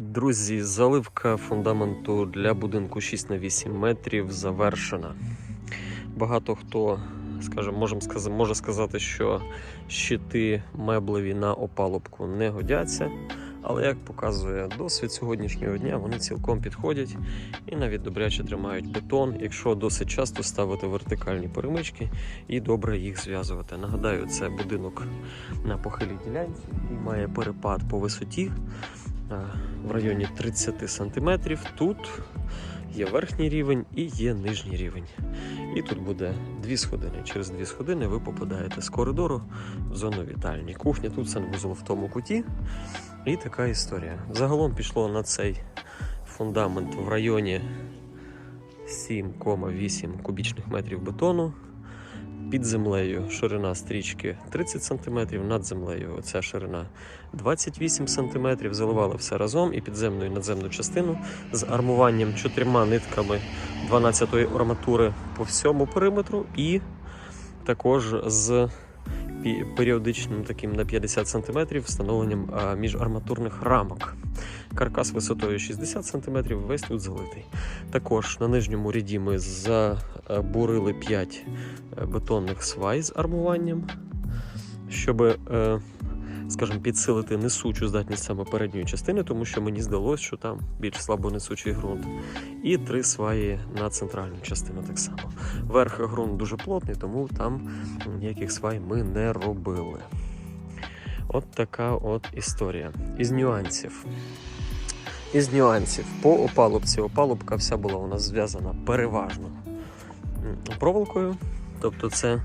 Друзі, заливка фундаменту для будинку 6 на 8 метрів завершена. Багато хто, скажімо, можем сказати, може сказати, що щити меблеві на опалубку не годяться. Але як показує досвід сьогоднішнього дня, вони цілком підходять і навіть добряче тримають бетон, якщо досить часто ставити вертикальні перемички і добре їх зв'язувати. Нагадаю, це будинок на похилій ділянці, який має перепад по висоті в районі 30 см. Тут є верхній рівень і є нижній рівень. І тут буде дві сходини. Через дві сходини ви попадаєте з коридору в зону вітальні. Кухня тут санвузол в тому куті. І така історія. Загалом пішло на цей фундамент в районі 7,8 кубічних метрів бетону. Під землею ширина стрічки 30 см, над землею ця ширина 28 см. Заливали все разом і підземну і надземну частину з армуванням чотирма нитками 12-ї арматури по всьому периметру, і також з періодичним таким на 50 см встановленням міжарматурних рамок. Каркас висотою 60 см, весь тут залитий. Також на нижньому ряді ми забурили 5 бетонних свай з армуванням, щоб, е, скажімо, підсилити несучу здатність саме передньої частини, тому що мені здалося, що там більш слабонесучий ґрунт. І три сваї на центральну частину так само. Верх ґрунт дуже плотний, тому там ніяких свай ми не робили. От така от історія. Із нюансів. Із нюансів по опалубці. Опалубка вся була у нас зв'язана переважно проволокою. Тобто це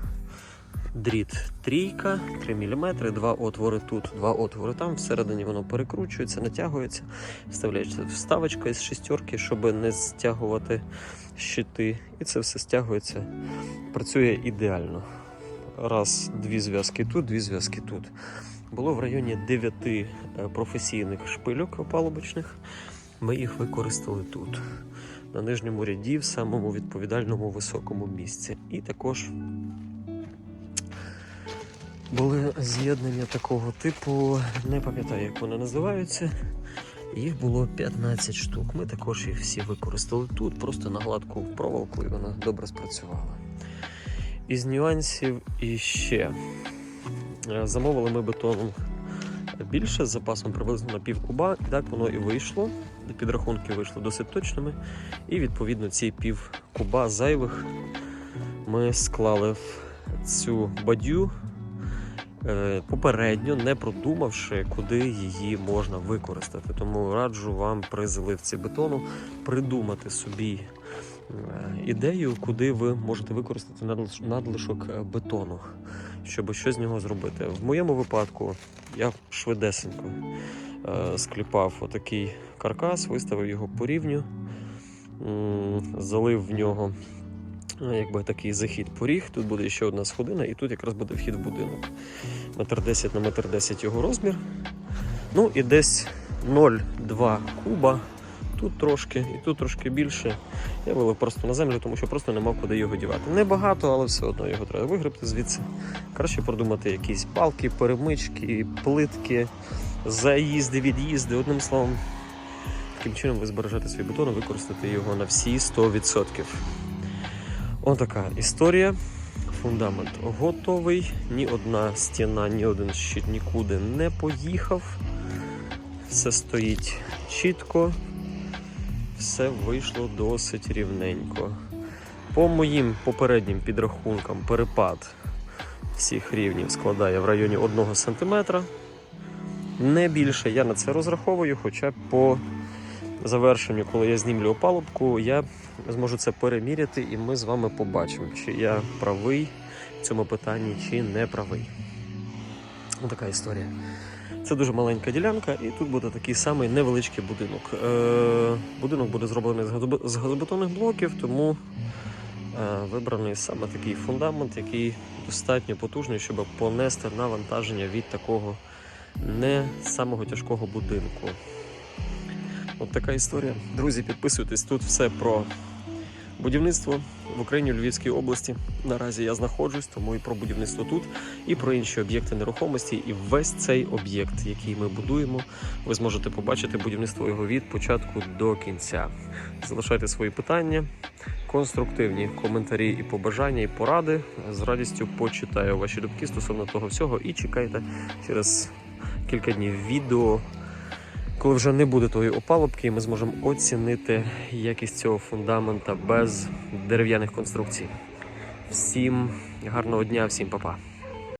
дріт трійка, 3 мм, два отвори тут, два отвори там. Всередині воно перекручується, натягується, вставляється вставочка із шістерки, щоб не стягувати щити. І це все стягується. Працює ідеально. Раз, дві зв'язки тут, дві зв'язки тут. Було в районі 9 е, професійних шпильок опалубочних. Ми їх використали тут, на нижньому ряді, в самому відповідальному високому місці. І також були з'єднання такого типу, не пам'ятаю, як вони називаються. Їх було 15 штук. Ми також їх всі використали тут, просто на гладку проволоку, і вона добре спрацювала. Із нюансів іще замовили ми бетону більше з запасом приблизно на пів куба. І так воно і вийшло. Підрахунки вийшли досить точними. І відповідно ці пів куба зайвих ми склали в цю бадю. е, Попередньо не продумавши, куди її можна використати. Тому раджу вам при заливці бетону придумати собі е, ідею, куди ви можете використати надлишок е, бетону, щоб щось з нього зробити. В моєму випадку я швидесенько е, скліпав отакий каркас, виставив його по рівню, залив в нього е, якби такий захід поріг. Тут буде ще одна сходина, і тут якраз буде вхід в будинок. Метр 10 на метр 10 його розмір. Ну і десь 0,2 куба. Тут трошки і тут трошки більше. Я вилив просто на землю, тому що просто не мав куди його дівати. Небагато, але все одно його треба вигребти звідси. Краще продумати якісь палки, перемички, плитки, заїзди, від'їзди. Одним словом, таким чином ви збережете свій бетон і використати його на всі 100%. Отака історія. Фундамент готовий. Ні одна стіна, ні один щит нікуди не поїхав. Все стоїть чітко, все вийшло досить рівненько. По моїм попереднім підрахункам, перепад всіх рівнів складає в районі 1 см. Не більше я на це розраховую, хоча по завершенню, коли я знімлю опалубку, я зможу це переміряти, і ми з вами побачимо, чи я правий в цьому питанні, чи не правий. Ось така історія. Це дуже маленька ділянка, і тут буде такий самий невеличкий будинок. Е, будинок буде зроблений з газобетонних блоків, тому е, вибраний саме такий фундамент, який достатньо потужний, щоб понести навантаження від такого не самого тяжкого будинку. От така історія. Друзі, підписуйтесь тут все про Будівництво в Україні у Львівській області. Наразі я знаходжусь, тому і про будівництво тут, і про інші об'єкти нерухомості. І весь цей об'єкт, який ми будуємо, ви зможете побачити будівництво його від початку до кінця. Залишайте свої питання, конструктивні коментарі і побажання, і поради. З радістю почитаю ваші думки стосовно того всього і чекайте через кілька днів відео. Коли вже не буде тої опалубки, ми зможемо оцінити якість цього фундамента без дерев'яних конструкцій. Всім гарного дня, всім па-па.